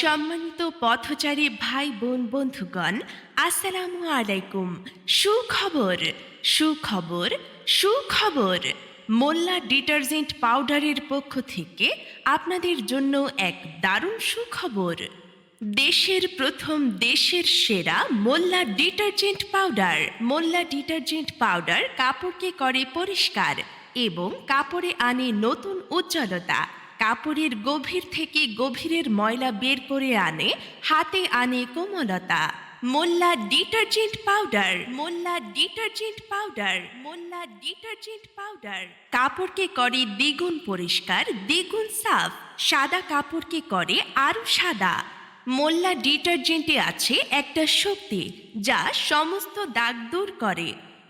সম্মানিত পথচারী ভাই, বোন, বন্ধুগণ, আসসালামু আলাইকুম। সুখবর সুখবর সুখবর। মোল্লা ডিটারজেন্ট পাউডারের পক্ষ থেকে আপনাদের জন্য এক দারুণ সুখবর। দেশের প্রথম দেশের সেরা Molla detergent powder. Molla detergent powder কাপড়কে করে পরিষ্কার এবং কাপড়ে আনে নতুন উজ্জ্বলতা। কাপড়ের গভীর থেকে গভীরের ময়লা বের করে আনে, হাতে আনে কোমলতা। Molla detergent powder, Molla detergent powder, Molla detergent powder. কাপড়কে করে দ্বিগুণ পরিষ্কার, দ্বিগুণ সাফ। সাদা কাপড়কে করে আরও সাদা। মোল্লা ডিটারজেন্টে আছে একটা শক্তি যা সমস্ত দাগ দূর করে।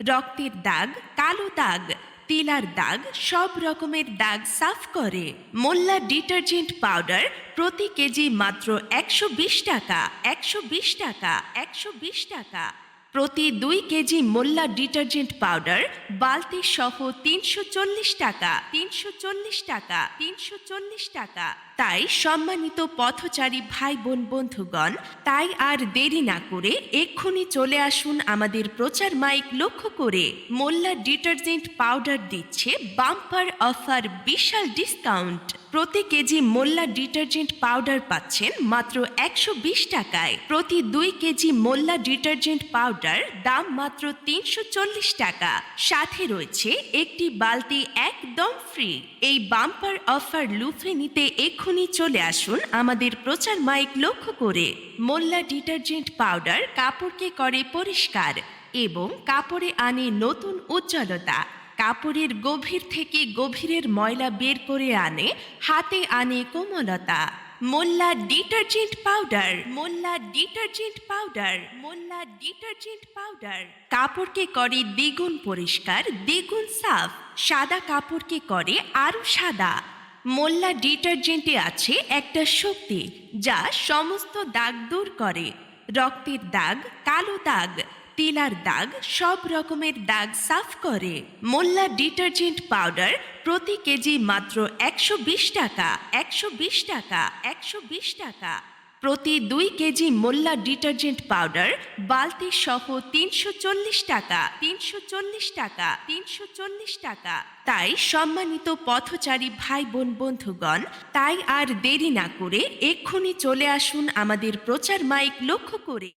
রক্তের দাগ, কালো দাগ, তিলার দাগ, সব রকমের দাগ সাফ করে। মোল্লা ডিটারজেন্ট পাউডার প্রতি কেজি মাত্র একশো বিশ টাকা, একশো বিশ টাকা, একশো বিশ টাকা। প্রতি দুই কেজি মোল্লা ডিটারজেন্ট পাউডার বালতি সহ তিনশো চল্লিশ টাকা, তিনশো চল্লিশ টাকা, তিনশো চল্লিশ টাকা। তাই সম্মানিত পথচারী ভাই বোন বন্ধুগণ, তাই আর দেরি না করে এক্ষুনি চলে আসুন আমাদের প্রচার মাইক লক্ষ্য করে। মোল্লা ডিটারজেন্ট পাউডার দিচ্ছে বাম্পার অফার বিশাল ডিসকাউন্ট। প্রতি কেজি মোল্লা ডিটারজেন্ট পাউডার পাচ্ছেন মাত্র একশো বিশ টাকায়। প্রতি দুই কেজি মোল্লা ডিটারজেন্ট পাউডার দাম মাত্র তিনশো চল্লিশ টাকা। সাথে রয়েছে একটি বালতি একদম ফ্রি। এই বাম্পার অফার লুফে নিতে এক্ষুনি চলে আসুন আমাদের প্রচার মাইক লক্ষ্য করে। মোল্লা ডিটারজেন্ট পাউডার কাপড়কে করে পরিষ্কার এবং কাপড়ে আনে নতুন উজ্জ্বলতা। কাপড়ের গভীর থেকে গভীরের ময়লা বের করে আনে, হাতে আনে কোমলতা। Molla detergent powder, Molla detergent powder, Molla detergent powder. কাপড়কে করে দ্বিগুণ পরিষ্কার, দ্বিগুণ সাফ। সাদা কাপড়কে করে আরও সাদা। মোল্লা ডিটারজেন্টে আছে একটা শক্তি যা সমস্ত দাগ দূর করে। রক্তের দাগ, কালো দাগ, তিলার দাগ, সব রকমের দাগ সাফ করে। মোল্লা ডিটারজেন্ট পাউডার প্রতি কেজি মাত্র একশো বিশ টাকা, একশো বিশ টাকা, একশো বিশ টাকা। প্রতি দুই কেজি মোল্লা ডিটারজেন্ট পাউডার বালতি সহ তিনশো চল্লিশ টাকা, তিনশো চল্লিশ টাকা, তিনশো চল্লিশ টাকা। তাই সম্মানিত পথচারী ভাই বোন বন্ধুগণ, তাই আর দেরি না করে এক্ষুনি চলে আসুন আমাদের প্রচার মাইক লক্ষ্য করে।